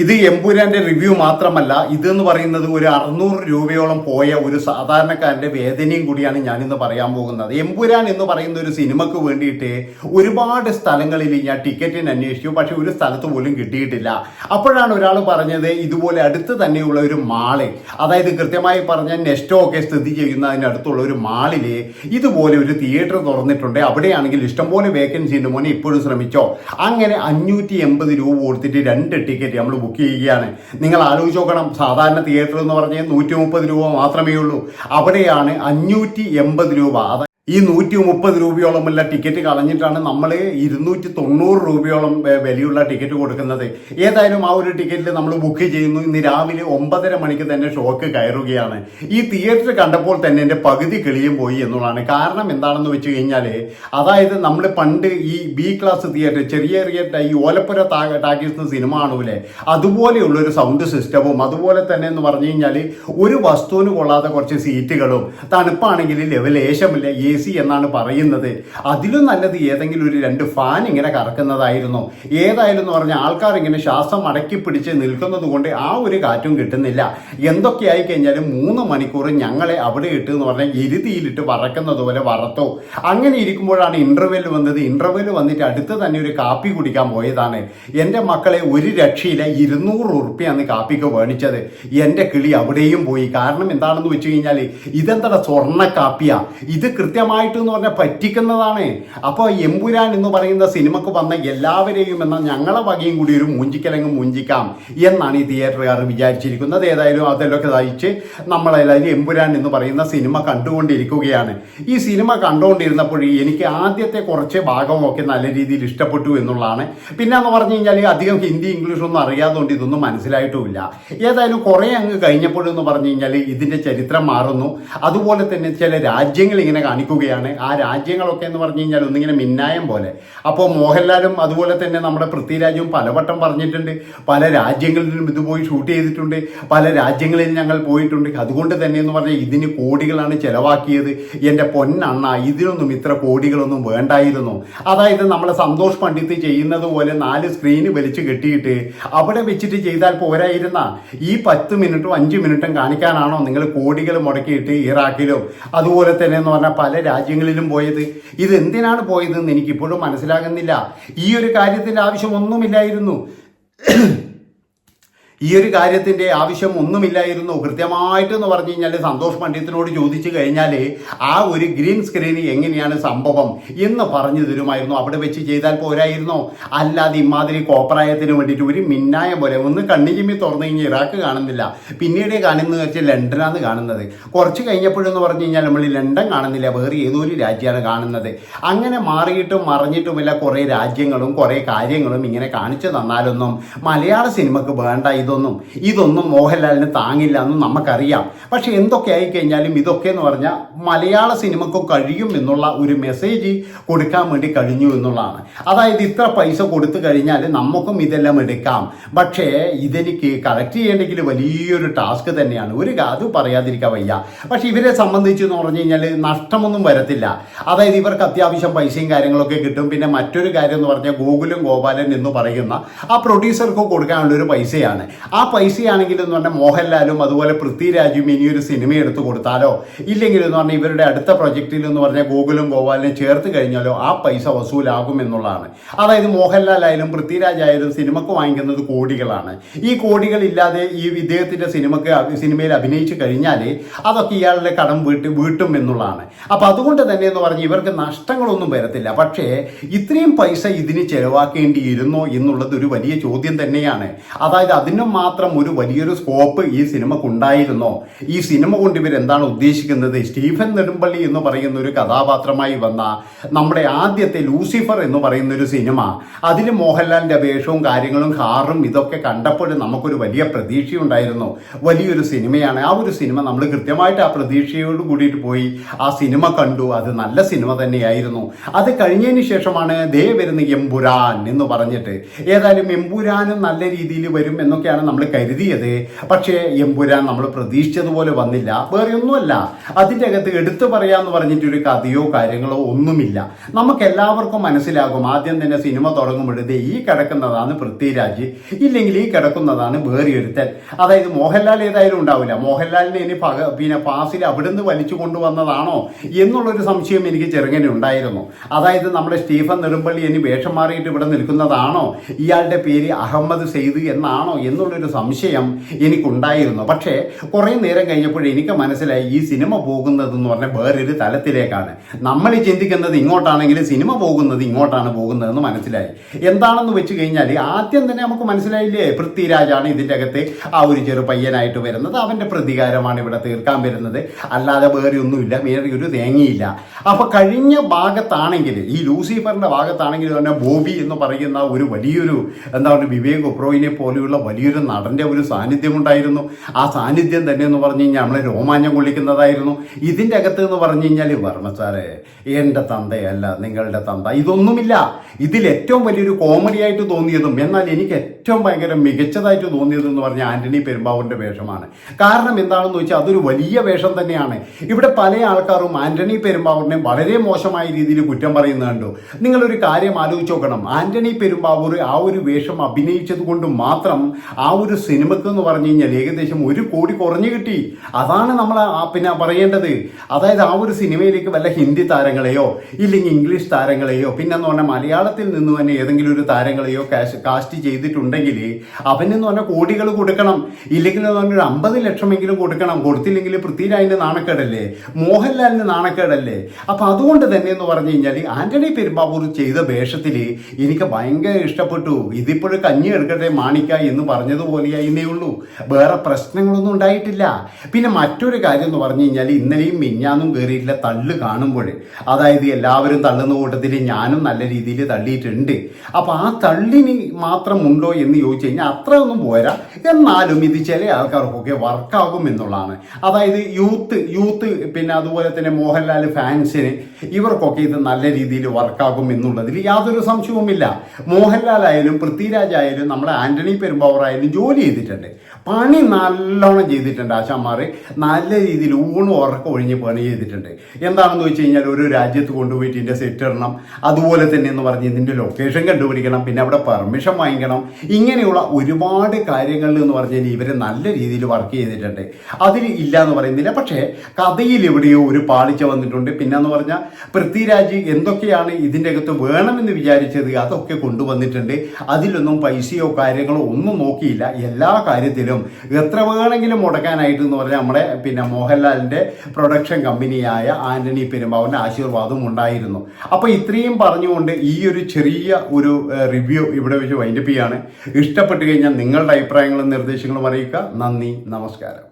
ഇത് എമ്പുരാന്റെ റിവ്യൂ മാത്രമല്ല ഇത് എന്ന് പറയുന്നത് ഒരു അറുന്നൂറ് രൂപയോളം പോയ ഒരു സാധാരണക്കാരന്റെ വേദനയും കൂടിയാണ് ഞാൻ ഇന്ന് പറയാൻ പോകുന്നത്. എമ്പുരാൻ എന്ന് പറയുന്ന ഒരു സിനിമക്ക് വേണ്ടിയിട്ട് ഒരുപാട് സ്ഥലങ്ങളിൽ ഞാൻ ടിക്കറ്റിന് അന്വേഷിച്ചു പക്ഷെ ഒരു സ്ഥലത്ത് പോലും കിട്ടിയിട്ടില്ല. അപ്പോഴാണ് ഒരാൾ പറഞ്ഞത് ഇതുപോലെ അടുത്ത് തന്നെയുള്ള ഒരു മാൾ അതായത് കൃത്യമായി പറഞ്ഞ നെസ്റ്റോ ഒക്കെ സ്ഥിതി ചെയ്യുന്ന അടുത്തുള്ള ഒരു മാളിൽ ഇതുപോലെ ഒരു തിയേറ്റർ തുറന്നിട്ടുണ്ട്. അവിടെയാണെങ്കിൽ ഇഷ്ടംപോലെ വേക്കൻസി ഉണ്ട്. മോനെ ഇപ്പോഴും ശ്രമിച്ചോ? അങ്ങനെ അഞ്ഞൂറ്റി എൺപത് രൂപ കൊടുത്തിട്ട് രണ്ട് ടിക്കറ്റ് നമ്മൾ ബുക്ക് ചെയ്യുകയാണ്. നിങ്ങൾ ആലോചിച്ച് നോക്കണം. സാധാരണ തിയേറ്റർ എന്ന് പറഞ്ഞാൽ നൂറ്റി മുപ്പത് രൂപ മാത്രമേ ഉള്ളൂ അവിടെയാണ് അഞ്ഞൂറ്റി എൺപത് രൂപ. അതായത് ഈ നൂറ്റി മുപ്പത് രൂപയോളമുള്ള ടിക്കറ്റ് കളഞ്ഞിട്ടാണ് നമ്മൾ ഇരുന്നൂറ്റി തൊണ്ണൂറ് രൂപയോളം വിലയുള്ള ടിക്കറ്റ് കൊടുക്കുന്നത്. ഏതായാലും ആ ഒരു ടിക്കറ്റിൽ നമ്മൾ ബുക്ക് ചെയ്യുന്നു. ഇന്ന് രാവിലെ ഒമ്പതര മണിക്ക് തന്നെ ഷോക്ക് കയറുകയാണ്. ഈ തിയേറ്റർ കണ്ടപ്പോൾ തന്നെ എന്റെ പകുതി കിളിയും പോയി എന്നുള്ളതാണ്. കാരണം എന്താണെന്ന് വെച്ച് കഴിഞ്ഞാൽ അതായത് നമ്മൾ പണ്ട് ഈ ബി ക്ലാസ് തിയേറ്റർ ചെറിയ ചെറിയ ഈ ഓലപ്പുര ടാക്കീസ് സിനിമ കാണൂലേ? അതുപോലെയുള്ളൊരു സൗണ്ട് സിസ്റ്റവും അതുപോലെ തന്നെ എന്ന് പറഞ്ഞു കഴിഞ്ഞാൽ ഒരു വസ്തുവിന് കൊള്ളാത്ത കുറച്ച് സീറ്റുകളും തണുപ്പാണെങ്കിൽ ലെവലേശമില്ല എ സി എന്നാണ് പറയുന്നത്. അതിലും നല്ലത് ഏതെങ്കിലും ഒരു രണ്ട് ഫാൻ ഇങ്ങനെ കറക്കുന്നതായിരുന്നു. ഏതായാലും എന്ന് പറഞ്ഞാൽ ആൾക്കാർ ഇങ്ങനെ ശ്വാസം അടക്കി പിടിച്ച് നിൽക്കുന്നത് കൊണ്ട് ആ ഒരു കാറ്റും കിട്ടുന്നില്ല. എന്തൊക്കെയായി കഴിഞ്ഞാലും മൂന്ന് മണിക്കൂർ ഞങ്ങളെ അവിടെ ഇട്ട് എന്ന് പറഞ്ഞാൽ എരുതിയിലിട്ട് വറക്കുന്നത് പോലെ വറത്തോ. അങ്ങനെ ഇരിക്കുമ്പോഴാണ് ഇന്റർവെൽ വന്നത്. ഇന്റർവെൽ വന്നിട്ട് അടുത്ത് തന്നെ ഒരു കാപ്പി കുടിക്കാൻ പോയതാണ്. എന്റെ മക്കളെ ഒരു രക്ഷയില്ല ഇരുന്നൂറ് ഉറുപ്പ്യാണ് കാപ്പിക്ക് മേടിച്ചത് എന്റെ കിളി അവിടെയും പോയി. കാരണം എന്താണെന്ന് വെച്ച് കഴിഞ്ഞാൽ ഇതെന്താ സ്വർണ കാപ്പിയാ? ഇത് കൃത്യമായിട്ട് എന്ന് പറഞ്ഞാൽ പറ്റിക്കുന്നതാണ്. അപ്പോൾ എമ്പുരാൻ എന്ന് പറയുന്ന സിനിമക്ക് വന്ന എല്ലാവരെയും എന്നാൽ ഞങ്ങളെ വകയും കൂടി ഒരു മൂഞ്ചിക്കലങ്ങ് മൂഞ്ചിക്കാം എന്നാണ് ഈ തിയേറ്ററുകാർ വിചാരിച്ചിരിക്കുന്നത്. ഏതായാലും അതെല്ലാം തയ്ച്ച് നമ്മളെല്ലാവരും എമ്പുരാൻ എന്ന് പറയുന്ന സിനിമ കണ്ടുകൊണ്ടിരിക്കുകയാണ്. ഈ സിനിമ കണ്ടുകൊണ്ടിരുന്നപ്പോൾ എനിക്ക് ആദ്യത്തെ കുറച്ച് ഭാഗമൊക്കെ നല്ല രീതിയിൽ ഇഷ്ടപ്പെട്ടു എന്നുള്ളതാണ്. പിന്നെ എന്ന് പറഞ്ഞു കഴിഞ്ഞാൽ അധികം ഹിന്ദി ഇംഗ്ലീഷ് ഒന്നും അറിയാത്തതുകൊണ്ട് ഇതൊന്നും മനസ്സിലായിട്ടുമില്ല. ഏതായാലും കുറേ അങ്ങ് കഴിഞ്ഞപ്പോഴെന്ന് പറഞ്ഞു കഴിഞ്ഞാൽ ഇതിന്റെ ചരിത്രം മാറുന്നു. അതുപോലെ തന്നെ ചില രാജ്യങ്ങൾ ഇങ്ങനെ കാണിക്കുകയാണ് ആ രാജ്യങ്ങളൊക്കെ എന്ന് പറഞ്ഞു കഴിഞ്ഞാൽ ഒന്നിങ്ങനെ മിന്നായം പോലെ. അപ്പോൾ മോഹൻലാലും അതുപോലെ തന്നെ നമ്മുടെ പൃഥ്വിരാജും പലവട്ടം പറഞ്ഞിട്ടുണ്ട്. പല രാജ്യങ്ങളിലും ഇത് പോയി ഷൂട്ട് ചെയ്തിട്ടുണ്ട്. പല രാജ്യങ്ങളിൽ ഞങ്ങൾ പോയിട്ടുണ്ട്. അതുകൊണ്ട് തന്നെ എന്ന് പറഞ്ഞാൽ ഇതിന് കോടികളാണ് ചിലവാക്കിയത്. എന്റെ പൊന്നണ്ണ ഇതിനൊന്നും ഇത്ര കോടികളൊന്നും വേണ്ടായിരുന്നു. അതായത് നമ്മളെ സന്തോഷ് പണ്ഡിറ്റ് ചെയ്യുന്നത് പോലെ നാല് സ്ക്രീന് വലിച്ചു കെട്ടിയിട്ട് അവിടെ വെച്ചിട്ട് ചെയ്താൽ പോരായിരുന്ന? ഈ പത്ത് മിനിറ്റും അഞ്ച് മിനിറ്റും കാണിക്കാനാണോ നിങ്ങൾ കോടികൾ മുടക്കിയിട്ട് ഇറാഖിലും അതുപോലെ തന്നെ എന്ന് പറഞ്ഞാൽ പല രാജ്യങ്ങളിലും പോയത്. ഇത് എന്തിനാണ് പോയതെന്ന് എനിക്കിപ്പോഴും മനസ്സിലാകുന്നില്ല. ഈ ഒരു കാര്യത്തിന്റെ ആവശ്യമൊന്നുമില്ലായിരുന്നു. ഈ ഒരു കാര്യത്തിന്റെ ആവശ്യം ഒന്നുമില്ലായിരുന്നു. കൃത്യമായിട്ടെന്ന് പറഞ്ഞു കഴിഞ്ഞാൽ സന്തോഷ് പണ്ഡിതനോട് ചോദിച്ചു കഴിഞ്ഞാൽ ആ ഒരു ഗ്രീൻ സ്ക്രീൻ എങ്ങനെയാണ് സംഭവം എന്ന് പറഞ്ഞു തരുമായിരുന്നു അവിടെ വെച്ച് ചെയ്താൽ പോരായിരുന്നോ. അല്ലാതെ ഇമാതിരി കോപ്രായത്തിന് വേണ്ടിയിട്ട് ഒരു മിന്നായം പോലെ ഒന്ന് കണ്ണിജിമ്മി തുറന്നു കഴിഞ്ഞാൽ ഇറാഖ് കാണുന്നില്ല. പിന്നീട് കാണുന്നത് വെച്ചാൽ ലണ്ടനാണ് കാണുന്നത്. കുറച്ച് കഴിഞ്ഞപ്പോഴെന്ന് പറഞ്ഞു കഴിഞ്ഞാൽ നമ്മൾ ലണ്ടൻ കാണുന്നില്ല. വേറെ ഏതോ ഒരു രാജ്യമാണ് കാണുന്നത്. അങ്ങനെ മാറിയിട്ടും മറിഞ്ഞിട്ടുമില്ല. കുറേ രാജ്യങ്ങളും കുറേ കാര്യങ്ങളും ഇങ്ങനെ കാണിച്ചു തന്നാലൊന്നും മലയാള സിനിമക്ക് വേണ്ട ഇതൊന്നും ഇതൊന്നും മോഹൻലാലിന് താങ്ങില്ല എന്നും നമുക്കറിയാം. പക്ഷെ എന്തൊക്കെ ആയിക്കഴിഞ്ഞാലും ഇതൊക്കെ എന്ന് പറഞ്ഞാൽ മലയാള സിനിമക്ക് കഴിയും എന്നുള്ള ഒരു മെസ്സേജ് കൊടുക്കാൻ വേണ്ടി കഴിഞ്ഞു എന്നുള്ളതാണ്. അതായത് ഇത്ര പൈസ കൊടുത്തു കഴിഞ്ഞാൽ നമുക്കും ഇതെല്ലാം എടുക്കാം. പക്ഷേ ഇതെനിക്ക് കളക്ട് ചെയ്യേണ്ടെങ്കിൽ വലിയൊരു ടാസ്ക് തന്നെയാണ്. ഒരു അത് പറയാതിരിക്കാൻ വയ്യ. പക്ഷെ ഇവരെ സംബന്ധിച്ച് എന്ന് പറഞ്ഞു കഴിഞ്ഞാൽ നഷ്ടമൊന്നും വരത്തില്ല. അതായത് ഇവർക്ക് അത്യാവശ്യം പൈസയും കാര്യങ്ങളൊക്കെ കിട്ടും. പിന്നെ മറ്റൊരു കാര്യം എന്ന് പറഞ്ഞാൽ ഗോകുലും ഗോപാലൻ എന്ന് പറയുന്ന ആ പ്രൊഡ്യൂസർക്ക് കൊടുക്കാനുള്ള ഒരു പൈസയാണ്. ആ പൈസയാണെങ്കിൽ എന്ന് പറഞ്ഞാൽ മോഹൻലാലും അതുപോലെ പൃഥ്വിരാജും ഇനിയൊരു സിനിമ എടുത്തു കൊടുത്താലോ? ഇല്ലെങ്കിൽ എന്ന് പറഞ്ഞാൽ ഇവരുടെ അടുത്ത പ്രൊജക്റ്റിൽ എന്ന് പറഞ്ഞാൽ ഗോകുലും ഗോപാലിനെ ചേർത്ത് കഴിഞ്ഞാലോ ആ പൈസ വസൂലാകും എന്നുള്ളതാണ്. അതായത് മോഹൻലാലായാലും പൃഥ്വിരാജായാലും സിനിമക്ക് വാങ്ങിക്കുന്നത് കോടികളാണ്. ഈ കോടികളില്ലാതെ ഈ ഇദ്ദേഹത്തിന്റെ സിനിമക്ക് സിനിമയിൽ അഭിനയിച്ച് കഴിഞ്ഞാൽ അതൊക്കെ ഇയാളുടെ കടം വീട്ടി വീട്ടും എന്നുള്ളതാണ്. അപ്പോൾ അതുകൊണ്ട് തന്നെ എന്ന് പറഞ്ഞ് ഇവർക്ക് നഷ്ടങ്ങളൊന്നും വരത്തില്ല. പക്ഷേ ഇത്രയും പൈസ ഇതിന് ചെലവാക്കേണ്ടിയിരുന്നോ എന്നുള്ളത് ഒരു വലിയ ചോദ്യം തന്നെയാണ്. അതായത് അതിനും മാത്രം ഒരു വലിയൊരു സ്കോപ്പ് ഈ സിനിമക്ക് ഉണ്ടായിരുന്നോ? ഈ സിനിമ കൊണ്ട് ഇവർ എന്താണ് ഉദ്ദേശിക്കുന്നത്? സ്റ്റീഫൻ നെടുമ്പള്ളി എന്ന് പറയുന്ന ഒരു കഥാപാത്രമായി വന്ന നമ്മുടെ ആദ്യത്തെ ലൂസിഫർ എന്ന് പറയുന്ന ഒരു സിനിമ. അതിൽ മോഹൻലാലിന്റെ വേഷവും കാര്യങ്ങളും കാറും ഇതൊക്കെ കണ്ടപ്പോൾ നമുക്കൊരു വലിയ പ്രതീക്ഷയുണ്ടായിരുന്നു. വലിയൊരു സിനിമയാണ്. ആ ഒരു സിനിമ നമ്മൾ കൃത്യമായിട്ട് ആ പ്രതീക്ഷയോട് കൂടിയിട്ട് പോയി ആ സിനിമ കണ്ടു. അത് നല്ല സിനിമ തന്നെയായിരുന്നു. അത് കഴിഞ്ഞതിന് ശേഷമാണ് ദേ വരുന്ന എമ്പുരാൻ എന്ന് പറഞ്ഞിട്ട്. ഏതായാലും എംപുരാനും നല്ല രീതിയിൽ വരും എന്നൊക്കെയാണ് എന്നൊക്കെയാണ് നമ്മൾ കരുതിയത്. പക്ഷേ എമ്പുരാൻ നമ്മൾ പ്രതീക്ഷിച്ചതുപോലെ വന്നില്ല. വേറെ ഒന്നുമല്ല. അതിന്റെ അകത്ത് എടുത്തു പറയാന്ന് പറഞ്ഞിട്ടൊരു കഥയോ കാര്യങ്ങളോ ഒന്നുമില്ല. നമുക്ക് എല്ലാവർക്കും മനസ്സിലാകും. ആദ്യം തന്നെ സിനിമ തുടങ്ങുമ്പോഴേ ഈ കിടക്കുന്നതാണ് പൃഥ്വിരാജ്. ഇല്ലെങ്കിൽ ഈ കിടക്കുന്നതാണ് വേറിയൊരുത്തൻ. അതായത് മോഹൻലാൽ ഏതായാലും ഉണ്ടാവില്ല. മോഹൻലാലിനെ ഇനി പക പിന്നെ പാസിൽ അവിടുന്ന് വലിച്ചു കൊണ്ടുവന്നതാണോ എന്നുള്ളൊരു സംശയം എനിക്ക് ചെറുങ്ങനെ ഉണ്ടായിരുന്നു. അതായത് നമ്മുടെ സ്റ്റീഫൻ നെടുമ്പള്ളി ഇനി വേഷം മാറിയിട്ട് ഇവിടെ നിൽക്കുന്നതാണോ? ഇയാളുടെ പേര് അഹമ്മദ് സെയ്ദ് എന്നാണോ? എന്നുള്ളൊരു സംശയം എനിക്കുണ്ടായിരുന്നു. പക്ഷേ കുറേ നേരം കഴിഞ്ഞപ്പോൾ എനിക്ക് മനസ്സിലായി ഈ സിനിമ പോകുന്നത് എന്ന് പറഞ്ഞാൽ വേറൊരു തലത്തിലേക്കാണ്. നമ്മൾ ചിന്തിക്കുന്നത് ഇങ്ങോട്ടാണെങ്കിൽ സിനിമ പോകുന്നത് ഇങ്ങോട്ടാണ് പോകുന്നതെന്ന് മനസ്സിലായി. എന്താണെന്ന് വെച്ച് കഴിഞ്ഞാൽ ആദ്യം തന്നെ നമുക്ക് മനസ്സിലായില്ലേ പൃഥ്വിരാജാണ് ഇതിന്റെ അകത്ത് ആ ഒരു ചെറു പയ്യനായിട്ട് വരുന്നത്. അവന്റെ പ്രതികാരമാണ് ഇവിടെ തീർക്കാൻ വരുന്നത്. അല്ലാതെ വേറെ ഒന്നുമില്ല വേറെ ഒരു തേങ്ങയില്ല. അപ്പൊ കഴിഞ്ഞ ഭാഗത്താണെങ്കിൽ ഈ ലൂസിഫറിന്റെ ഭാഗത്താണെങ്കിൽ തന്നെ ബോബി എന്ന് പറയുന്ന ഒരു വലിയൊരു എന്താ പറയുക വിവേക് ഒബ്രോയിനെ പോലെയുള്ള വലിയൊരു നടന്റെ ഒരു സാന്നിധ്യം ഉണ്ടായിരുന്നു ആ സാന്നിധ്യം തന്നെ എന്ന് പറഞ്ഞു കഴിഞ്ഞാൽ നമ്മളെ രോമാഞ്ചം കൊള്ളിക്കുന്നതായിരുന്നു. ഇതിന്റെ അകത്ത് എന്ന് പറഞ്ഞു കഴിഞ്ഞാൽ വർമ്മ സാറേ എന്റെ തന്തയല്ല നിങ്ങളുടെ തന്ത. ഇതൊന്നുമില്ല. ഇതിൽ ഏറ്റവും വലിയൊരു കോമഡി ആയിട്ട് തോന്നിയതും എന്നാൽ എനിക്ക് ഏറ്റവും ഭയങ്കര മികച്ചതായിട്ട് തോന്നിയതെന്ന് പറഞ്ഞാൽ ആന്റണി പെരുമ്പാവൂരിന്റെ വേഷമാണ്. കാരണം എന്താണെന്ന് വെച്ചാൽ അതൊരു വലിയ വേഷം തന്നെയാണ്. ഇവിടെ പല ആൾക്കാരും ആന്റണി പെരുമ്പാവൂരിനെ വളരെ മോശമായ രീതിയിൽ കുറ്റം പറയുന്നത് കണ്ടു. നിങ്ങളൊരു കാര്യം ആലോചിച്ച് നോക്കണം. ആന്റണി പെരുമ്പാവൂർ ആ ഒരു വേഷം അഭിനയിച്ചത് കൊണ്ട് മാത്രം ആ ഒരു സിനിമക്ക് എന്ന് പറഞ്ഞു കഴിഞ്ഞാൽ ഏകദേശം ഒരു കോടി കുറഞ്ഞു കിട്ടി. അതാണ് നമ്മൾ ആ പിന്നെ പറയേണ്ടത്. അതായത് ആ ഒരു സിനിമയിലേക്ക് വല്ല ഹിന്ദി താരങ്ങളെയോ ഇല്ലെങ്കിൽ ഇംഗ്ലീഷ് താരങ്ങളെയോ പിന്നെന്ന് പറഞ്ഞാൽ മലയാളത്തിൽ നിന്ന് തന്നെ ഏതെങ്കിലും ഒരു താരങ്ങളെയോ കാശ് കാസ്റ്റ് ചെയ്തിട്ടുണ്ടെങ്കിൽ അവനെന്ന് പറഞ്ഞാൽ കോടികൾ കൊടുക്കണം. ഇല്ലെങ്കിൽ എന്ന് പറഞ്ഞാൽ ഒരു അമ്പത് ലക്ഷമെങ്കിലും കൊടുക്കണം. കൊടുത്തില്ലെങ്കിൽ പൃഥ്വിരാജിന്റെ നാണക്കേടല്ലേ? മോഹൻലാലിന് നാണക്കേടല്ലേ? അപ്പൊ അതുകൊണ്ട് തന്നെ എന്ന് പറഞ്ഞു കഴിഞ്ഞാൽ ആന്റണി പെരുമ്പാവൂർ ചെയ്ത വേഷത്തിൽ എനിക്ക് ഭയങ്കര ഇഷ്ടപ്പെട്ടു. ഇതിപ്പോഴും കഞ്ഞി എടുക്കട്ടെ മാണിക്ക എന്ന് പറഞ്ഞതുപോലെയായിരുന്നേ ഉള്ളൂ. വേറെ പ്രശ്നങ്ങളൊന്നും ഉണ്ടായിട്ടില്ല. പിന്നെ മറ്റൊരു കാര്യം എന്ന് പറഞ്ഞു കഴിഞ്ഞാൽ ഇന്നലെയും മിഞ്ഞാന്നും കയറിയിട്ടില്ല തള്ളു കാണുമ്പോൾ അതായത് എല്ലാവരും തള്ളുന്ന കൂട്ടത്തിൽ ഞാനും നല്ല രീതിയിൽ തള്ളിയിട്ടുണ്ട്. അപ്പോൾ ആ തള്ളിന് മാത്രം ഉണ്ടോ എന്ന് ചോദിച്ചു കഴിഞ്ഞാൽ അത്ര ഒന്നും പോരാ. എന്നാലും ഇത് ചില ആൾക്കാർക്കൊക്കെ വർക്കാകും എന്നുള്ളതാണ്. അതായത് യൂത്ത് യൂത്ത് പിന്നെ അതുപോലെ തന്നെ മോഹൻലാൽ ഫാൻസിന് ഇവർക്കൊക്കെ ഇത് നല്ല രീതിയിൽ വർക്കാകും എന്നുള്ളതിൽ യാതൊരു സംശയവുമില്ല. മോഹൻലാൽ ആയാലും പൃഥ്വിരാജ് ആയാലും നമ്മുടെ ആന്റണി പെരുമ്പാവൂർ ആയാലും ജോലി ചെയ്തിട്ടുണ്ട്. പണി നല്ലോണം ചെയ്തിട്ടുണ്ട് ആശാമാർ നല്ല രീതിയിൽ ഊണ് ഉറക്കം ഒഴിഞ്ഞ് പണി ചെയ്തിട്ടുണ്ട്. എന്താണെന്ന് വെച്ച് കഴിഞ്ഞാൽ ഒരു രാജ്യത്ത് കൊണ്ടുപോയിട്ട് ഇതിന്റെ സെറ്റ് ഇടണം. അതുപോലെ തന്നെ എന്ന് പറഞ്ഞ് ഇതിന്റെ ലൊക്കേഷൻ കണ്ടുപിടിക്കണം. പിന്നെ അവിടെ പെർമിഷൻ വാങ്ങിക്കണം. ഇങ്ങനെയുള്ള ഒരുപാട് കാര്യങ്ങളിൽ എന്ന് പറഞ്ഞാൽ ഇവർ നല്ല രീതിയിൽ വർക്ക് ചെയ്തിട്ടുണ്ട്. അതിൽ ഇല്ല എന്ന് പറയുന്നില്ല. പക്ഷേ കഥയിൽ എവിടെയോ ഒരു പാളിച്ച വന്നിട്ടുണ്ട്. പിന്നെന്ന് പറഞ്ഞാൽ പൃഥ്വിരാജ് എന്തൊക്കെയാണ് ഇതിന്റെ അകത്ത് വേണമെന്ന് വിചാരിച്ചത് അതൊക്കെ കൊണ്ടുവന്നിട്ടുണ്ട്. അതിലൊന്നും പൈസയോ കാര്യങ്ങളോ ഒന്നും നോക്കിയില്ല എല്ലാ കാര്യത്തിലും എത്ര വേണമെങ്കിലും മുടക്കാനായിട്ട് എന്ന് പറഞ്ഞാൽ നമ്മുടെ പിന്നെ മോഹൻലാലിന്റെ പ്രൊഡക്ഷൻ കമ്പനിയായ ആന്റണി പെരുമ്പാവിന്റെ ആശീർവാദവും ഉണ്ടായിരുന്നു. അപ്പോൾ ഇത്രയും പറഞ്ഞുകൊണ്ട് ഈ ഒരു ചെറിയ ഒരു റിവ്യൂ ഇവിടെ വെച്ച് വൈൻഡപ്പ് ചെയ്യാണ്. ഇഷ്ടപ്പെട്ടു കഴിഞ്ഞാൽ നിങ്ങളുടെ അഭിപ്രായങ്ങളും നിർദ്ദേശങ്ങളും അറിയിക്കുക. നന്ദി. നമസ്കാരം.